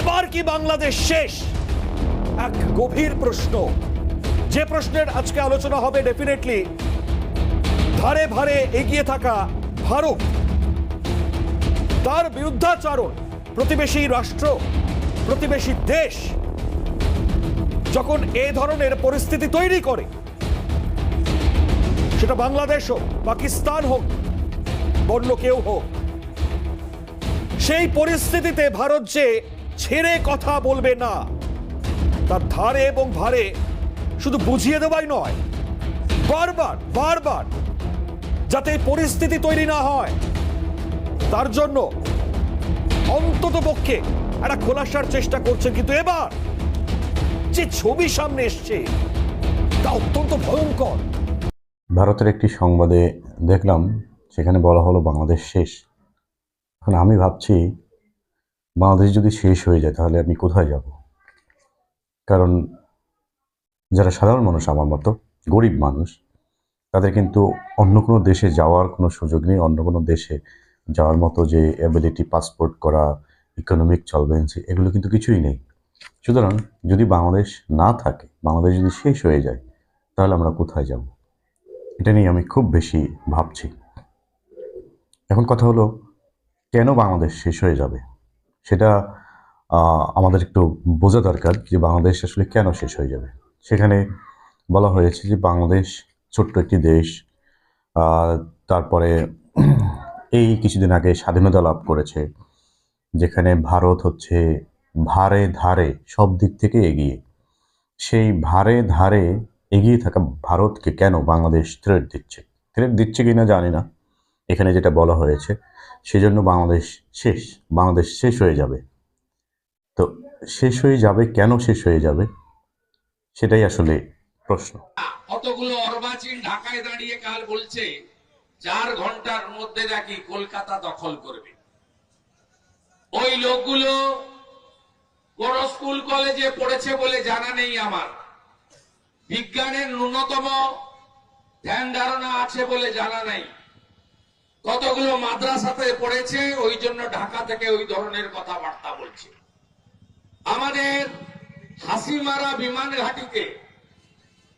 এবার কি বাংলাদেশ শেষ? এক গভীর প্রশ্ন। যে প্রশ্নের আজকে আলোচনা হবে ডেফিনেটলি ধারে ভারে এগিয়ে থাকা ভারত। তার বিরুদ্ধাচারণ, প্রতিবেশী রাষ্ট্র, প্রতিবেশী দেশ যখন এই ধরনের পরিস্থিতি তৈরি করে, সেটা বাংলাদেশ হোক, পাকিস্তান হোক অন্য কেউ হোক, সেই পরিস্থিতিতে ভারত যে ছেড়ে কথা বলবে না। তার ধারে এবং ভারে শুধু বুঝিয়ে দেওয়াই নয়, বারবার বারবার যাতে পরিস্থিতি তৈরি না হয়। তার জন্য অন্তত পক্ষে একটা খোলাসার চেষ্টা করছেন কিন্তু এবার যে ছবি সামনে এসছে, তা অত্যন্ত ভয়ঙ্কর। ভারতের একটি সংবাদে দেখলাম, সেখানে বলা হলো বাংলাদেশ শেষ। এখন আমি ভাবছি বাংলাদেশ যদি শেষ হয়ে যায়, তাহলে আমি কোথায় যাব? কারণ যারা সাধারণ মানুষ আমার মতো, গরিব মানুষ, তাদের কিন্তু অন্য কোনো দেশে যাওয়ার কোনো সুযোগ নেই, অন্য কোনো দেশে যাওয়ার মতো যে অ্যাবিলিটি পাসপোর্ট করা ইকোনমিক চলবেন্সি এগুলো কিন্তু কিছুই নেই। সুতরাং যদি বাংলাদেশ না থাকে, বাংলাদেশ যদি শেষ হয়ে যায়, তাহলে আমরা কোথায় যাব? এটা নিয়ে আমি খুব বেশি ভাবছি। এখন কথা হলো, কেন বাংলাদেশ শেষ হয়ে যাবে? সেটা আমাদের একটু বোঝা দরকার যে বাংলাদেশ আসলে কেন শেষ হয়ে যাবে। সেখানে বলা হয়েছে যে বাংলাদেশ ছোট্ট একটি দেশ তারপরে এই কিছুদিন আগে স্বাধীনতা লাভ করেছে, যেখানে ভারত হচ্ছে ভারে ধারে সব দিক থেকে এগিয়ে। সেই ভারে ধারে এগিয়ে থাকা ভারতকে কেন বাংলাদেশ থ্রেট দিচ্ছে? থ্রেট দিচ্ছে কিনা জানি না। এখানে যেটা বলা হয়েছে, সেজন্য বাংলাদেশ শেষ বাংলাদেশ শেষ হয়ে যাবে। তো শেষ হয়ে যাবে, কেন শেষ হয়ে যাবে? সেটাই আসলে প্রশ্ন। কতগুলো অর্বাচীন ঢাকায় দাঁড়িয়ে কাল বলছে, চার ঘণ্টার মধ্যে নাকি কলকাতা দখল করবে? ওই লোকগুলো কোন স্কুল কলেজে পড়েছে বলে জানা নেই আমার। বিজ্ঞানের ন্যূনতম ধ্যান ধারণা আছে বলে জানা নেই। কতগুলো মাদ্রাসাতে পড়েছে, ওই জন্য ঢাকা থেকে ওই ধরনের কথাবার্তা বলছে। আমাদের হাসিমারা বিমান ঘাটিতে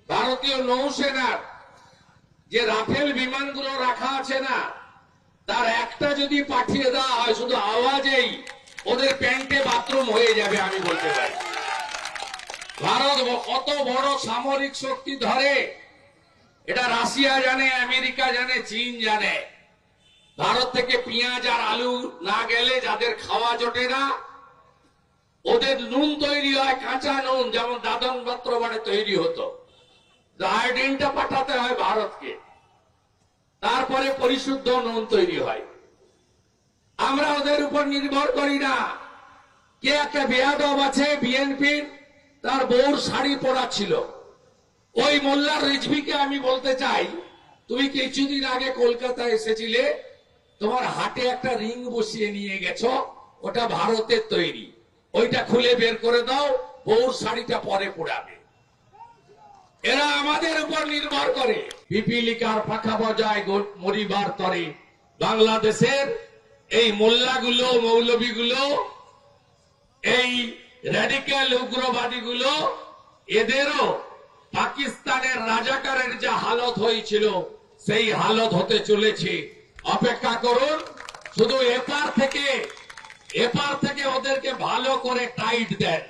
ভারতীয় নৌসেনার যে রাফেল বিমানগুলো রাখা আছে না, তার একটা যদি পাঠিয়ে দেওয়া হয়, শুধু আওয়াজেই ওদের প্যান্টে বাথরুম হয়ে যাবে, আমি বলতে পারি। ভারত কত বড় সামরিক শক্তি ধরে, এটা রাশিয়া জানে, আমেরিকা জানে, চীন জানে। ভারত থেকে পেঁয়াজ আর আলু না গেলে যাদের খাওয়া জোটে না, ওদের নুন তৈরি হয়, কাঁচা নুন, যেমন দাদন পাত্র মানে তৈরি হতো। আয়োডিনটা পাঠাতে হয় ভারতকে। তারপরে পরিশুদ্ধ নুন তৈরি হয়। আমরা ওদের উপর নির্ভর করি না। কে একটা বেয়াদব আছে বিএনপির, তার বউর শাড়ি পরা ছিল। ওই মোল্লা রিজভিকে আমি বলতে চাই, তুমি কিছুদিন আগে কলকাতায় এসেছিলে তোমার হাটে একটা রিং বসিয়ে নিয়ে গেছো, ওটা ভারতের তৈরি। ওইটা খুলে বের করে দাও, বউর শাড়িটা পরে পড়াবে। এরা আমাদের উপর নির্ভর করে। পিপিলিকার পাখা বজায় মরিবার তরে। বাংলাদেশের এই মোল্লাগুলো মৌলবীগুলো এই র্যাডিক্যাল উগ্রবাদীগুলো, এদেরও পাকিস্তানের রাজাকারের যা হালত হয়েছিল, সেই হালত হতে চলেছে। অপেক্ষা করুন শুধু এপার থেকে এপার থেকে ওদেরকে ভালো করে টাইট দেন।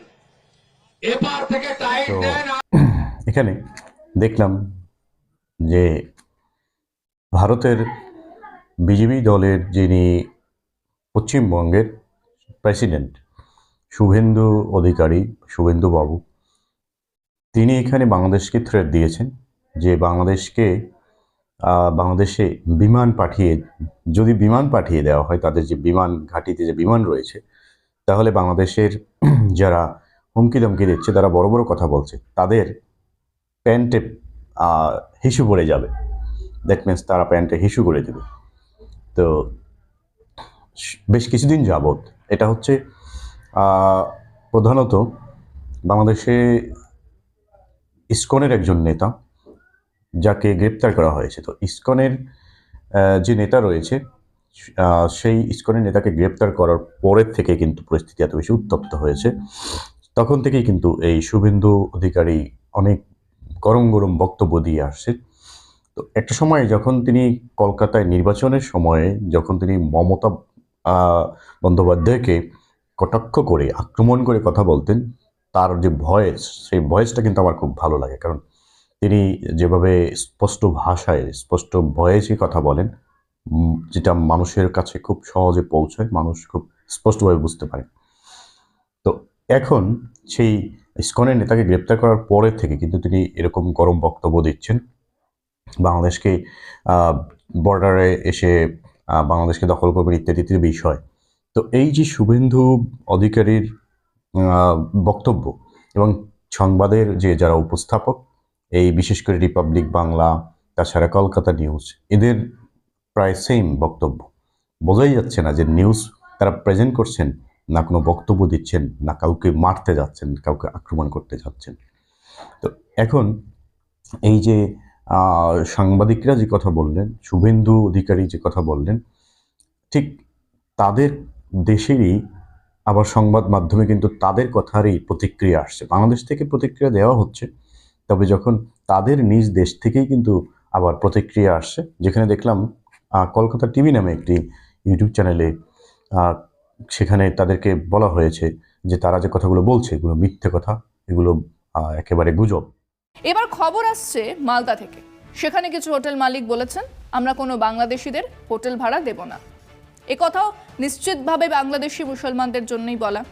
এপার থেকে টাইট দেন এখানে দেখলাম যে ভারতের বিজেপি দলের যিনি পশ্চিমবঙ্গের প্রেসিডেন্ট শুভেন্দু অধিকারী শুভেন্দু বাবু তিনি এখানে বাংলাদেশকে থ্রেট দিয়েছেন যে বাংলাদেশকে বাংলাদেশে বিমান পাঠিয়ে, যদি বিমান পাঠিয়ে দেওয়া হয়, তাদের যে বিমান ঘাঁটিতে যে বিমান রয়েছে, তাহলে বাংলাদেশের যারা হুমকি ধমকি দিচ্ছে, তারা বড় বড় কথা বলছে, তাদের প্যান্টে হিসু পড়ে যাবে। দ্যাট মিন্স তারা প্যান্টে হিসু করে দেবে। তো বেশ কিছুদিন যাবৎ এটা হচ্ছে প্রধানত বাংলাদেশে ইসকনের একজন নেতা যাকে গ্রেপ্তার করা হয়েছে। তো ইসকনের যে নেতা রয়েছে সেই ইস্কনের নেতাকে গ্রেপ্তার করার পরের থেকে কিন্তু পরিস্থিতি এত বেশি উত্তপ্ত হয়েছে। তখন থেকেই কিন্তু এই শুভেন্দু অধিকারী অনেক গরম গরম বক্তব্য দিয়ে আসছে। তো একটা সময় যখন তিনি কলকাতায় নির্বাচনের সময়ে যখন তিনি মমতা বন্দ্যোপাধ্যায়কে কটাক্ষ করে, আক্রমণ করে কথা বলতেন, তার যে ভয়েস, সেই ভয়েসটা কিন্তু আমার খুব ভালো লাগে। কারণ তিনি যেভাবে স্পষ্ট ভাষায়, স্পষ্ট ভয়েসে কথা বলেন যেটা মানুষের কাছে খুব সহজে পৌঁছায়, মানুষ খুব স্পষ্টভাবে বুঝতে পারে। তো এখন সেই ইস্কনের নেতাকে গ্রেপ্তার করার পরে থেকে কিন্তু তিনি এরকম গরম বক্তব্য দিচ্ছেন। বাংলাদেশকে বর্ডারে এসে বাংলাদেশকে দখল করবেন ইত্যাদি ইত্যাদি বিষয়। তো এই যে শুভেন্দু অধিকারীর বক্তব্য এবং সংবাদের যে যারা উপস্থাপক এই বিশেষ করে রিপাবলিক বাংলা তাছাড়া কলকাতা নিউজ এদের প্রায় সেম বক্তব্য। বোঝাই যাচ্ছে না যে নিউজ তারা প্রেজেন্ট করছেন না কোনো বক্তব্য দিচ্ছেন, না কাউকে মারতে যাচ্ছেন, কাউকে আক্রমণ করতে যাচ্ছেন। তো এখন এই যে সাংবাদিকরা যে কথা বললেন, শুভেন্দু অধিকারী যে কথা বললেন, ঠিক তাদের দেশেরই আবার সংবাদ মাধ্যমে কিন্তু তাদের কথারই প্রতিক্রিয়া আসছে। বাংলাদেশ থেকে প্রতিক্রিয়া দেওয়া হচ্ছে তবে যখন তাদের নিজ দেশ থেকেই কিন্তু আবার প্রতিক্রিয়া আসছে, যেখানে দেখলাম কলকাতা টিভি নামে একটি ইউটিউব চ্যানেলে সেখানে তাদেরকে বলা হয়েছে যে তারা যে কথাগুলো বলছে, এগুলো মিথ্যে কথা, এগুলো একেবারে গুজব। এবার খবর আসছে মালদা থেকে। সেখানে কিছু হোটেল মালিক বলেছেন, আমরা কোনো বাংলাদেশিদের হোটেল ভাড়া দেব না। এ কথাও নিশ্চিতভাবে বাংলাদেশি মুসলমানদের জন্যই বলা।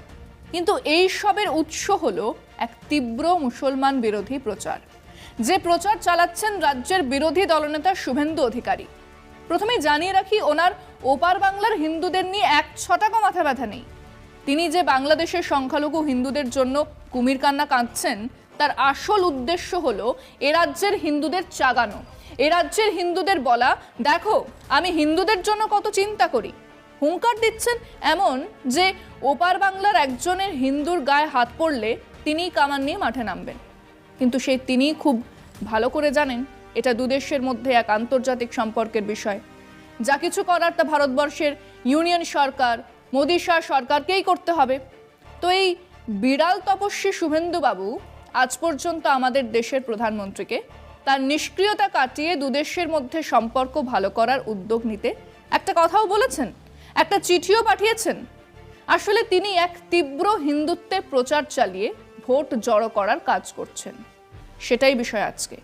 কিন্তু এই সবের উৎস হলো এক তীব্র মুসলমান বিরোধী প্রচার। যে প্রচার চালাচ্ছেন রাজ্যের বিরোধী দলনেতা শুভেন্দু অধিকারী। প্রথমেই জানিয়ে রাখি, ওনার ওপার বাংলার হিন্দুদের নিয়ে এক ছটাকও মাথা ব্যথা নেই। তিনি যে বাংলাদেশের সংখ্যালঘু হিন্দুদের জন্য কুমির কান্না কাঁদছেন, তার আসল উদ্দেশ্য হলো এ রাজ্যের হিন্দুদের চাগানো। এ রাজ্যের হিন্দুদের বলা, দেখো, আমি হিন্দুদের জন্য কত চিন্তা করি। হুঙ্কার দিচ্ছেন এমন যে ওপার বাংলার একজনের হিন্দুর গায়ে হাত পড়লে তিনিই কামান নিয়ে মাঠে নামবেন। কিন্তু সেই তিনি খুব ভালো করে জানেন এটা দুদেশের মধ্যে এক আন্তর্জাতিক সম্পর্কের বিষয়। যা কিছু করার তা ভারতবর্ষের ইউনিয়ন সরকার, মোদী শাহ সরকারকেই করতে হবে। তো এই বিড়াল তপস্বী শুভেন্দুবাবু আজ পর্যন্ত আমাদের দেশের প্রধানমন্ত্রীকে তার নিষ্ক্রিয়তা কাটিয়ে দুদেশের মধ্যে সম্পর্ক ভালো করার উদ্যোগ নিতে একটা কথাও বলেছেন? একটা চিঠিও পাঠিয়েছেন। আসলে তিনি এক তীব্র হিন্দুত্বের প্রচার চালিয়ে ভোট জড়ো করার কাজ করছেন। সেটাই বিষয় আজকে।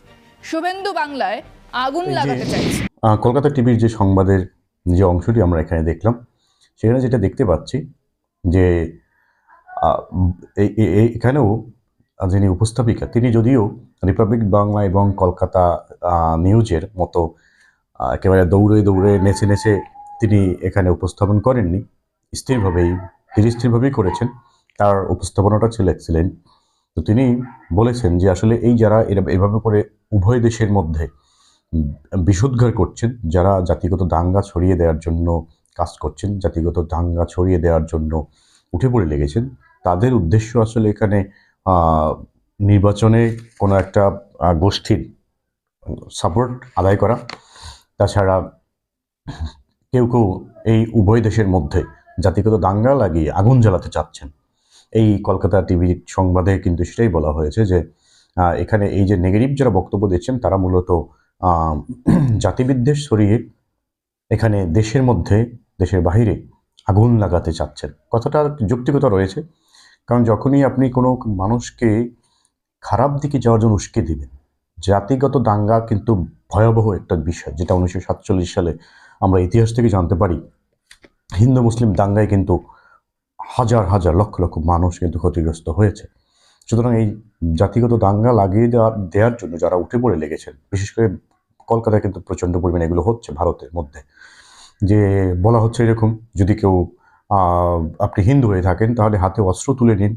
শুভেন্দু বাংলায় আগুন লাগাতে চাইছে। কলকাতা টিভির যে সংবাদের যে অংশটি আমরা এখানে দেখলাম সেখানে যেটা দেখতে পাচ্ছি যে এখানেও যিনি উপস্থাপিকা তিনি যদিও রিপাবলিক বাংলা এবং কলকাতা নিউজের মতো একেবারে দৌড়ে দৌড়ে নেচে নেচে তিনি এখানে উপস্থাপন করেননি। স্থিরভাবেই ধীরে স্থিরভাবেই করেছেন। তার উপস্থাপনাটা ছিল এক্সিলেন্ট তো তিনি বলেছেন যে আসলে এই যারা এরা- এভাবে করে উভয় দেশের মধ্যে বিষোদ্গার করছেন, যারা জাতিগত দাঙ্গা ছড়িয়ে দেওয়ার জন্য কাজ করছেন, জাতিগত দাঙ্গা ছড়িয়ে দেওয়ার জন্য উঠে পড়ে লেগেছেন, তাদের উদ্দেশ্য আসলে এখানে নির্বাচনে কোনো একটা গোষ্ঠীর সাপোর্ট আদায় করা। তাছাড়া কেউ কেউ এই উভয় দেশের মধ্যে জাতিগত দাঙ্গা লাগিয়ে আগুন জ্বালাতে চাচ্ছেন। এই কলকাতা টিভি সংবাদে কিন্তু সেটাই বলা হয়েছে যে এখানে এই যে নেগেটিভ যারা বক্তব্য দিচ্ছেন, তারা মূলত জাতিবিদ্বেষ ছড়িয়ে এখানে দেশের মধ্যে, দেশের বাইরে আগুন লাগাতে চাচ্ছেন। কথাটা যুক্তিগত রয়েছে। কারণ যখনই আপনি কোনো মানুষকে খারাপ দিকে যাওয়ার জন্য উস্কে দিবেন, জাতিগত দাঙ্গা কিন্তু ভয়াবহ একটা বিষয়, যেটা উনিশশো সাতচল্লিশ সালে আমরা ইতিহাস থেকে জানতে পারি, হিন্দু, মুসলিম দাঙ্গায় কিন্তু হাজার হাজার, লক্ষ লক্ষ মানুষ কিন্তু ক্ষতিগ্রস্ত হয়েছে। সুতরাং এই জাতিগত দাঙ্গা লাগিয়ে দেওয়ার দেওয়ার জন্য যারা উঠে পড়ে লেগেছেন, বিশেষ করে কলকাতায় কিন্তু প্রচণ্ড পরিমাণে এগুলো হচ্ছে ভারতের মধ্যে। যে বলা হচ্ছে এরকম, যদি কেউ আপনি হিন্দু হয়ে থাকেন, তাহলে হাতে অস্ত্র তুলে নিন।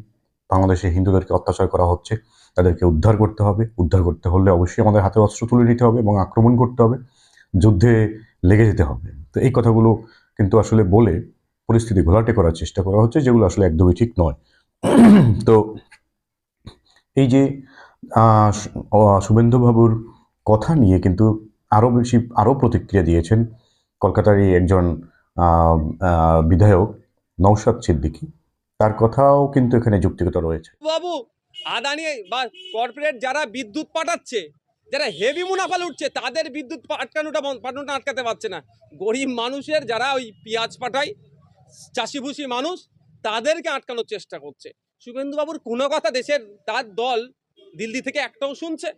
বাংলাদেশে হিন্দুদেরকে অত্যাচার করা হচ্ছে, তাদেরকে উদ্ধার করতে হবে। উদ্ধার করতে হলে অবশ্যই আমাদের হাতে অস্ত্র তুলে নিতে হবে এবং আক্রমণ করতে হবে। যুদ্ধে লেগে যেতে হবে। তো এই কথাগুলো কিন্তু আসলে বলে পরিস্থিতি ঘোলাটে করার চেষ্টা করা হচ্ছে, যেগুলো আসলে একদমই ঠিক নয়। তো এই যে শুভেন্দুবাবুর কথা নিয়ে কিন্তু আরও বেশি আরও প্রতিক্রিয়া দিয়েছেন কলকাতারই একজন বিধায়ক নৌশাদ সিদ্দিকী। তার কথাও কিন্তু এখানে যুক্তিগত রয়েছে। বাবু আদানি বা কর্পোরেট যারা বিদ্যুৎ পাঠাচ্ছে যারা হেভি মুনাফা লুটছে, তাদের বিদ্যুৎ আটকানোটা পাঠানোটা আটকাতে পারছে না। গরিব মানুষের যারা ওই পেঁয়াজ পাঠায় চাষিভুষি মানুষ, তাদেরকে আটকানোর চেষ্টা করছে। শুভেন্দুবাবুর কোনো কথা দেশের তার দল দিল্লি থেকে একটাও শুনছে।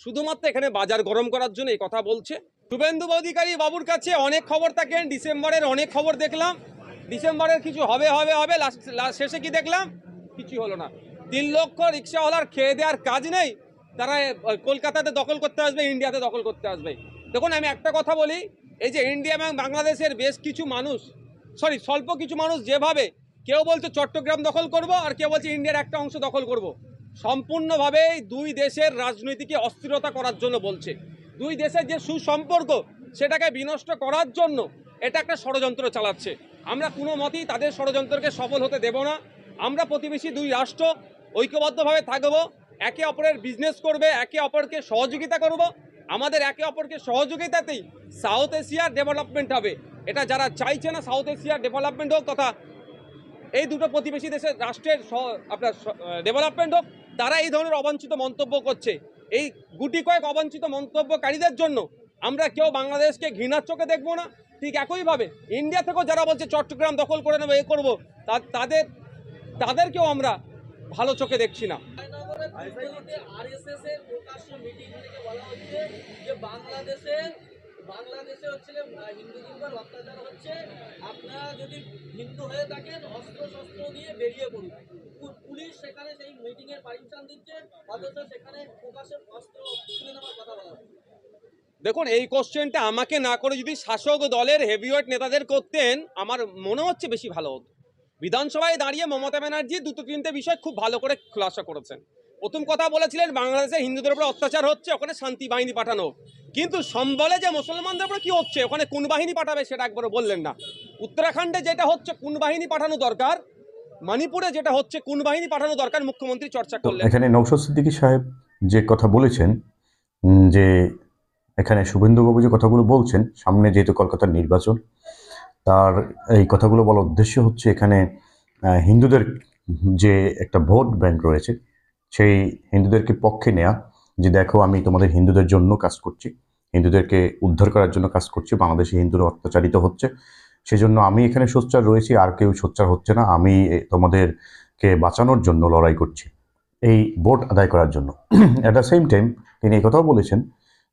শুধুমাত্র এখানে বাজার গরম করার জন্য এই কথা বলছে। শুভেন্দু অধিকারী বাবুর কাছে অনেক খবর থাকেন ডিসেম্বরের অনেক খবর দেখলাম। ডিসেম্বরের কিছু হবে হবে হবে লাস্ট শেষে কি দেখলাম? কিছু হলো না। তিন লক্ষ রিক্সাওয়ালার খেয়ে দেওয়ার কাজ নেই। তারা কলকাতাতে দখল করতে আসবে, ইন্ডিয়াতে দখল করতে আসবে। দেখুন, আমি একটা কথা বলি, এই যে ইন্ডিয়া এবং বাংলাদেশের বেশ কিছু মানুষ, সরি, স্বল্প কিছু মানুষ যেভাবে, কেউ বলছে চট্টগ্রাম দখল করব, আর কেউ বলছে ইন্ডিয়ার একটা অংশ দখল করব। সম্পূর্ণভাবে দুই দেশের রাজনীতিকে অস্থিরতা করার জন্য বলছে। দুই দেশের যে সুসম্পর্ক, সেটাকে বিনষ্ট করার জন্য এটা একটা ষড়যন্ত্র চালাচ্ছে। আমরা কোনো মতেই তাদের ষড়যন্ত্রকে সফল হতে দেব না। আমরা প্রতিবেশী দুই রাষ্ট্র ঐক্যবদ্ধভাবে থাকব। একে অপরের বিজনেস করবে, একে অপরকে সহযোগিতা করব। আমাদের একে অপরকে সহযোগিতাতেই সাউথ এশিয়ার ডেভেলপমেন্ট হবে। এটা যারা চাইছে না সাউথ এশিয়ার ডেভেলপমেন্ট হোক তথা এই দুটো প্রতিবেশী দেশের রাষ্ট্রের আপনার ডেভেলপমেন্ট হোক, তারা এই ধরনের অবাঞ্ছিত মন্তব্য করছে। এই গুটি কয়েক অবাঞ্ছিত মন্তব্যকারীদের জন্য আমরা কেউ বাংলাদেশকে ঘৃণার চোখে দেখব না। ঠিক একইভাবে ইন্ডিয়া থেকেও যারা বলছে চট্টগ্রাম দখল করে নেব, এ করব তাদের, তাদেরকেও আমরা ভালো চোখে দেখছি না। আরএসএস এর প্রকাশ্য মিটিং থেকে বলা হচ্ছে যে বাংলাদেশে বাংলাদেশে হচ্ছে হিন্দুদের উপর অত্যাচার হচ্ছে আপনারা যদি হিন্দু হয়ে থাকেন অস্ত্র শস্ত্র দিয়ে বেরিয়ে পড়ুন। পুলিশ সেখানে সেই মিটিং পারমিশন দিচ্ছে অথচ সেখানে প্রকাশ্যে অস্ত্র তুলে নেওয়ার কথা বলা হচ্ছে। দেখুন এই কোশ্চেনটা আমাকে না করে যদি শাসক দলের হেভিওয়েট নেতাদের করতেন আমার মনে হচ্ছে বেশি ভালো হতো। বিধানসভায় দাঁড়িয়ে মমতা ব্যানার্জি দুটো তিনটে বিষয় খুব ভালো করে খুলাসা করেছেন। প্রথম কথা বলেছিলেন বাংলাদেশে হিন্দুদের উপর অত্যাচার হচ্ছে ওখানে শান্তি বাহিনী পাঠানো কিন্তু সম্বলে যে মুসলমানদের উপর কি হচ্ছে ওখানে কোন বাহিনী পাঠাবে সেটা একবারও বললেন না। উত্তরাখণ্ডে যেটা হচ্ছে কোন বাহিনী পাঠানো দরকার মণিপুরে যেটা হচ্ছে কোন বাহিনী পাঠানো দরকার মুখ্যমন্ত্রী চর্চা করলেন এখানে নৌশাদ সিদ্দিকী সাহেব যে কথা বলেছেন যে এখানে শুভেন্দুবাবু যে কথাগুলো বলছেন সামনে যেহেতু কলকাতার নির্বাচন তার এই কথাগুলো বলার উদ্দেশ্য হচ্ছে এখানে হিন্দুদের যে একটা ভোট ব্যাংক রয়েছে সেই হিন্দুদেরকে পক্ষে নেয়া যে দেখো আমি তোমাদের হিন্দুদের জন্য কাজ করছি, হিন্দুদেরকে উদ্ধার করার জন্য কাজ করছি, বাংলাদেশে হিন্দুরা অত্যাচারিত হচ্ছে। সেজন্য আমি এখানে সোচ্চার রয়েছি, আর কেউ সোচ্চার হচ্ছে না। আমি তোমাদেরকে বাঁচানোর জন্য লড়াই করছি, এই ভোট আদায় করার জন্য। অ্যাট দ্য সেম টাইম তিনি কথাও বলেছেন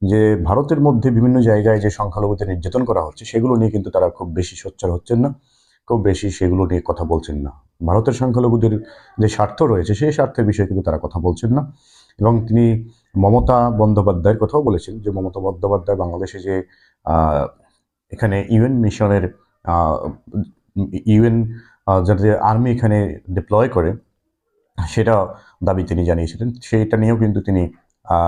যে ভারতের মধ্যে বিভিন্ন জায়গায় যে সংখ্যালঘুদের নির্যাতন করা হচ্ছে, সেগুলো নিয়ে কিন্তু তারা খুব বেশি সোচ্চার হচ্ছেন না। খুব বেশি সেগুলো নিয়ে কথা বলছেন না। ভারতের সংখ্যালঘুদের যে স্বার্থ রয়েছে, সেই স্বার্থের বিষয়ে কিন্তু তারা কথা বলছেন না। এবং তিনি মমতা বন্দ্যোপাধ্যায়ের কথাও বলেছেন যে, মমতা বন্দ্যোপাধ্যায় বাংলাদেশে যে এখানে ইউএন মিশনের ইউএন যাতে আর্মি এখানে ডিপ্লয় করে, সেটা দাবি তিনি জানিয়েছিলেন। সেইটা নিয়েও কিন্তু তিনি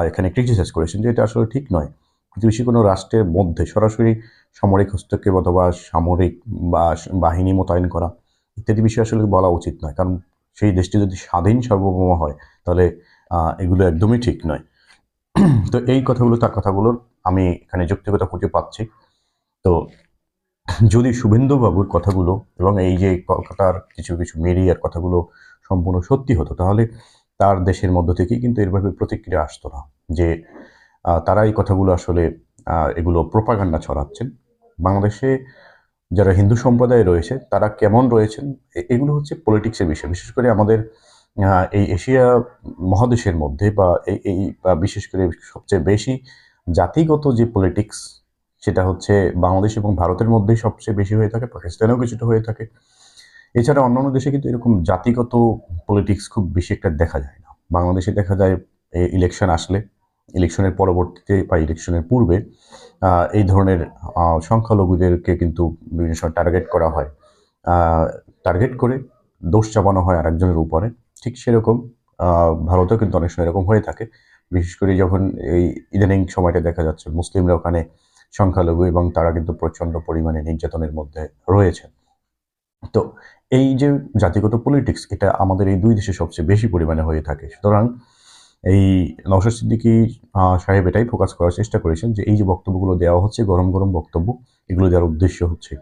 এখানে ক্রিটিসাইজ করেছেন যে, এটা আসলে ঠিক নয়। প্রতিবেশী কোনো রাষ্ট্রের মধ্যে সরাসরি সামরিক হস্তক্ষেপ অথবা সামরিক বা বাহিনী মোতায়েন করা ইত্যাদি বিষয় আসলে বলা উচিত নয়। কারণ সেই দেশটি যদি স্বাধীন সার্বভৌম হয়, তাহলে এগুলো একদমই ঠিক নয়। তো এই কথাগুলো, তার কথাগুলোর আমি এখানে যৌক্তিকতা খুঁজে পাচ্ছি। তো যদি শুভেন্দুবাবুর কথাগুলো এবং এই যে কলকাতার কিছু কিছু মিডিয়ার কথাগুলো সম্পূর্ণ সত্যি হতো, তাহলে তার দেশের মধ্য থেকেই কিন্তু এরভাবে প্রতিক্রিয়া আসতো না। যে তারা এই কথাগুলো আসলে এগুলো প্রোপাগান্ডা ছড়াচ্ছেন। বাংলাদেশে যারা হিন্দু সম্প্রদায় রয়েছে, তারা কেমন রয়েছেন? এগুলো হচ্ছে পলিটিক্সের বিষয়। বিশেষ করে আমাদের এই এশিয়া মহাদেশের মধ্যে বা এই বিশেষ করে সবচেয়ে বেশি জাতিগত যে পলিটিক্স সেটা হচ্ছে বাংলাদেশ এবং ভারতের মধ্যেই সবচেয়ে বেশি হয়ে থাকে, পাকিস্তানেও কিছুটা হয়ে থাকে। এছাড়া অন্যান্য দেশে কিন্তু এরকম জাতিগত পলিটিক্স খুব বেশি একটা দেখা যায় না। বাংলাদেশে দেখা যায় ইলেকশন আসলে ইলেকশনের পরবর্তীতে বা ইলেকশনের পূর্বে এই ধরনের সংখ্যালঘুদেরকে কিন্তু বিভিন্ন সময় টার্গেট করা হয়। টার্গেট করে দোষ চাপানো হয় আরেকজনের উপরে। ঠিক সেরকম ভারতেও কিন্তু অনেক সময় এরকম হয়ে থাকে। বিশেষ করে যখন এই ইদানিং সময়টা দেখা যাচ্ছে, মুসলিমরা ওখানে সংখ্যালঘু এবং তারা কিন্তু প্রচণ্ড পরিমাণে নির্যাতনের মধ্যে রয়েছে। তো এই যে জাতিগত পলিটিক্স এটা আমাদের এই দুই দেশে সবচেয়ে বেশি পরিমাণে হয়ে থাকে। সুতরাং এই নওশাদ সিদ্দিকী সাহেব এটাই ফোকাস করার চেষ্টা করেছেন যে এই যে বক্তব্যগুলো দেওয়া হচ্ছে, গরম গরম বক্তব্য, এগুলো দেওয়ার উদ্দেশ্য হচ্ছে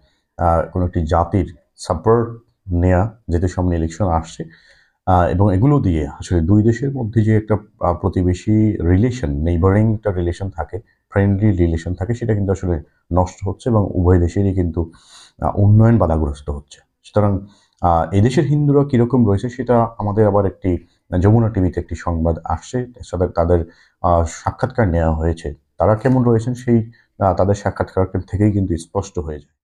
কোনো একটি জাতির সাপোর্ট নেয়া, যেহেতু সামনে ইলেকশন আসছে এবং এগুলো দিয়ে আসলে দুই দেশের মধ্যে যে একটা প্রতিবেশী রিলেশন নেইবারিং একটা রিলেশন থাকে ফ্রেন্ডলি রিলেশন থাকে, সেটা কিন্তু আসলে নষ্ট হচ্ছে এবং উভয় দেশেরই কিন্তু উন্নয়ন বাধাগ্রস্ত হচ্ছে। সুতরাং এদেশের হিন্দুরা কীরকম রয়েছে, সেটা আমাদের আবার একটি যমুনা টিভিতে একটি সংবাদ আসছে সাথে তাদের আহ, সাক্ষাৎকার নেওয়া হয়েছে। তারা কেমন রয়েছেন সেই তাদের সাক্ষাৎকার থেকেই কিন্তু স্পষ্ট হয়ে যায়।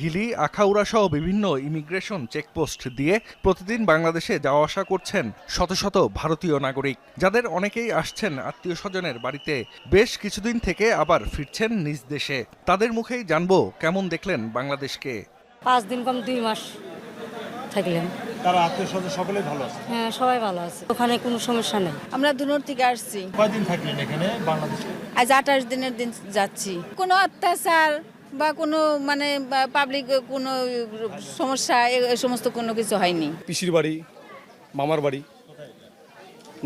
হিলি আখাউড়া সহ বিভিন্ন ইমিগ্রেশন চেকপোস্ট দিয়ে প্রতিদিন বাংলাদেশে যাওয়া আসা করছেন শত শত ভারতীয় নাগরিক। যাদের অনেকেই আসছেন আত্মীয় স্বজনের বাড়িতে বেশ কিছুদিন থেকে আবার ফিরছেন নিজ দেশে। তাদের মুখেই জানব কেমন দেখলেন বাংলাদেশকে। পাঁচ দিন কম দুই মাস। থাকলেন। তারা আত্মীয় স্বজন সকলেই ভালো আছে? হ্যাঁ সবাই ভালো আছে। ওখানে কোনো সমস্যা নেই। আমরা দুনোর থেকে আসছি। কয়দিন থাকলেন এখানে বাংলাদেশে? আজ আঠাশ দিনের দিন যাচ্ছি। কোনো অত্যাচার বা কোনো মানে পাবলিক কোনো সমস্যা এ সমস্ত কোনো কিছু হয়নি। পিসির বাড়ি মামার বাড়ি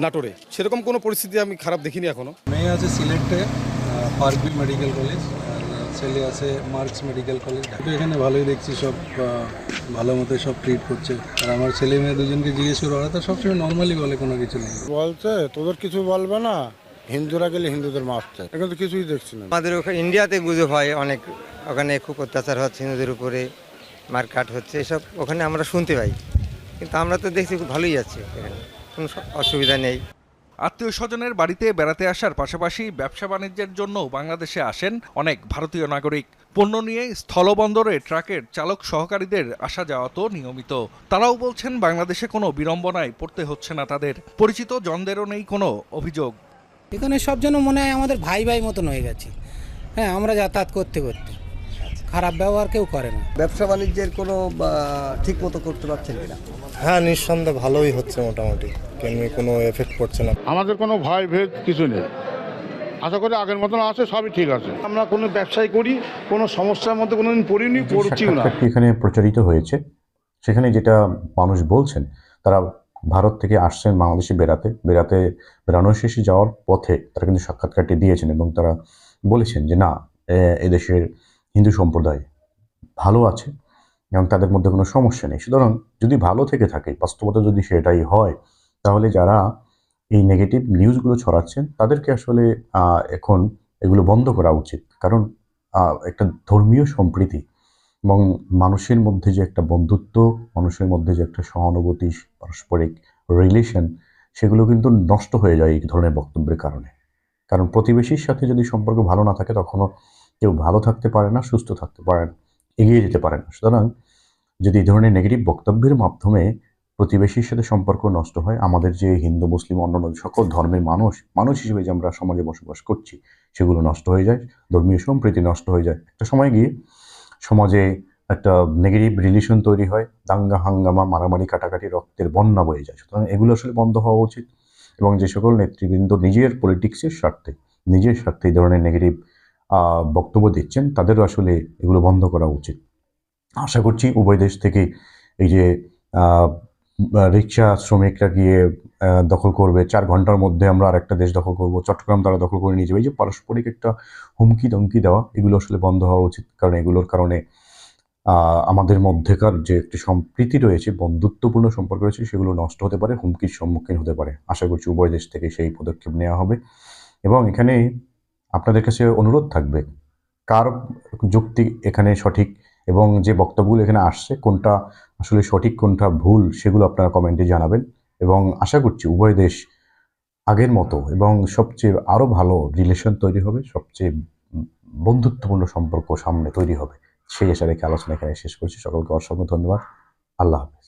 নাটোরে। সেরকম কোনো পরিস্থিতি আমি খারাপ দেখিনি এখনও। মেয়ে আছে সিলেটে পার্কভিল মেডিকেল কলেজ। ছেলে আছে মার্কস মেডিকেল কলেজ তো এখানে ভালোই দেখছি সব ভালো মতো সব ট্রিট করছে। আর আমার ছেলে মেয়ে দুজনকে জিজ্ঞেস করে ওরা তো সবসময় নর্মালি বলে কোনো কিছু নেই। বলছে তোদের কিছু বলবে না? হিন্দুরা গেলে হিন্দুদের মারতে এখন তো কিছুই দেখছি না। আমাদের ওখানে ইন্ডিয়াতে গুজব হয় অনেক ওখানে খুব অত্যাচার হচ্ছে হিন্দুদের উপরে মারকাট হচ্ছে এসব ওখানে আমরা শুনতে পাই। কিন্তু আমরা তো দেখছি খুব ভালোই যাচ্ছে এখানে কোনো অসুবিধা নেই। আত্মীয় স্বজনের বাড়িতে বেড়াতে আসার পাশাপাশি ব্যবসা বাণিজ্যের জন্য বাংলাদেশে আসেন অনেক ভারতীয় নাগরিক। পণ্য নিয়ে স্থলবন্দরে ট্রাকের চালক সহকারীদের আসা যাওয়া তো নিয়মিত। তারাও বলছেন বাংলাদেশে কোনো বিড়ম্বনায় পড়তে হচ্ছে না তাদের। পরিচিত জনদেরও নেই কোনো অভিযোগ। এখানে সব যেন মনে হয় আমাদের ভাই ভাই মতন হয়ে গেছে। হ্যাঁ আমরা যাতায়াত করতে করতে। খারাপ ব্যবহার কেউ করে না। ব্যবসা বাণিজ্যের কোনো ঠিক মতো করতে পারছেন কিনা? হ্যাঁ নিঃসন্দেহে ভালোই হচ্ছে মোটামুটি। কেমনি কোনো এফেক্ট পড়ছে না। আমাদের কোনো ভয় ভেদ কিছু নেই। আশা করি আগের মতন আছে সবই ঠিক আছে। আমরা কোনো ব্যবসায় করি কোনো সমস্যার মধ্যে কোনোদিন পড়িনি যে পড়ছিও না। এখানে প্রচারিত হয়েছে সেখানে যেটা মানুষ বলছেন তারা ভারত থেকে আসছেন বাংলাদেশে বেড়াতে। বেড়াতে বেড়ানোর শেষে যাওয়ার পথে তারা কিন্তু সাক্ষাৎকারটি দিয়েছেন এবং তারা বলেছেন যে না এদেশের হিন্দু সম্প্রদায় ভালো আছে এবং তাদের মধ্যে কোনো সমস্যা নেই। সুতরাং যদি ভালো থেকে থাকে, বাস্তবতা যদি সেটাই হয়, তাহলে যারা এই নেগেটিভ নিউজগুলো ছড়াচ্ছেন, তাদেরকে আসলে এখন এগুলো বন্ধ করা উচিত। কারণ একটা ধর্মীয় সম্প্রীতি এবং মানুষের মধ্যে যে একটা বন্ধুত্ব, মানুষের মধ্যে যে একটা সহানুভূতি, পারস্পরিক রিলেশন সেগুলো কিন্তু নষ্ট হয়ে যায় এই ধরনের বক্তব্যের কারণে। কারণ প্রতিবেশীর সাথে যদি সম্পর্ক ভালো না থাকে, তখনও কেউ ভালো থাকতে পারে না, সুস্থ থাকতে পারে না। এগিয়ে যেতে পারে না। সুতরাং যদি এই ধরনের নেগেটিভ বক্তব্যের মাধ্যমে প্রতিবেশীর সাথে সম্পর্ক নষ্ট হয়, আমাদের যে হিন্দু, মুসলিম, অন্যান্য সকল ধর্মের মানুষ মানুষ হিসেবে যে আমরা সমাজে বসবাস করছি, সেগুলো নষ্ট হয়ে যায়, ধর্মীয় সম্প্রীতি নষ্ট হয়ে যায়। একটা সময় গিয়ে সমাজে একটা নেগেটিভ রিলেশন তৈরি হয়, দাঙ্গা, হাঙ্গামা, মারামারি, কাটাকাটি, রক্তের বন্যা বয়ে যায়। সুতরাং এগুলো আসলে বন্ধ হওয়া উচিত এবং যে সকল নেতৃবৃন্দ নিজের পলিটিক্সের স্বার্থে, নিজের স্বার্থে এই ধরনের নেগেটিভ বক্তব্য দিচ্ছেন, তাদেরও আসলে এগুলো বন্ধ করা উচিত। আশা করছি উভয় দেশ থেকে এই যে রিক্সা শ্রমিকরা গিয়ে দখল করবে, চার ঘণ্টার মধ্যে আমরা আরেকটা দেশ দখল করব, চট্টগ্রাম তারা দখল করে নিয়ে যাবে এই যে পারস্পরিক একটা হুমকি দমকি দেওয়া, এগুলো আসলে বন্ধ হওয়া উচিত। কারণ এগুলোর কারণে আমাদের মধ্যেকার যে একটি সম্প্রীতি রয়েছে, বন্ধুত্বপূর্ণ সম্পর্ক রয়েছে, সেগুলো নষ্ট হতে পারে, হুমকির সম্মুখীন হতে পারে। আশা করছি উভয় দেশ থেকে সেই পদক্ষেপ নেওয়া হবে। এবং এখানে আপনাদের কাছে অনুরোধ থাকবে, কার যুক্তি এখানে সঠিক এবং যে বক্তব্যগুলো এখানে আসছে, কোনটা আসলে সঠিক, কোনটা ভুল, সেগুলো আপনারা কমেন্টে জানাবেন। এবং আশা করছি উভয় দেশ আগের মতো এবং সবচেয়ে আরও ভালো রিলেশন তৈরি হবে, সবচেয়ে বন্ধুত্বপূর্ণ সম্পর্ক সামনে তৈরি হবে। সেই আশা রেখে আলোচনা এখানে শেষ করছি। সকলকে অসংখ্য ধন্যবাদ। আল্লাহ হাফেজ।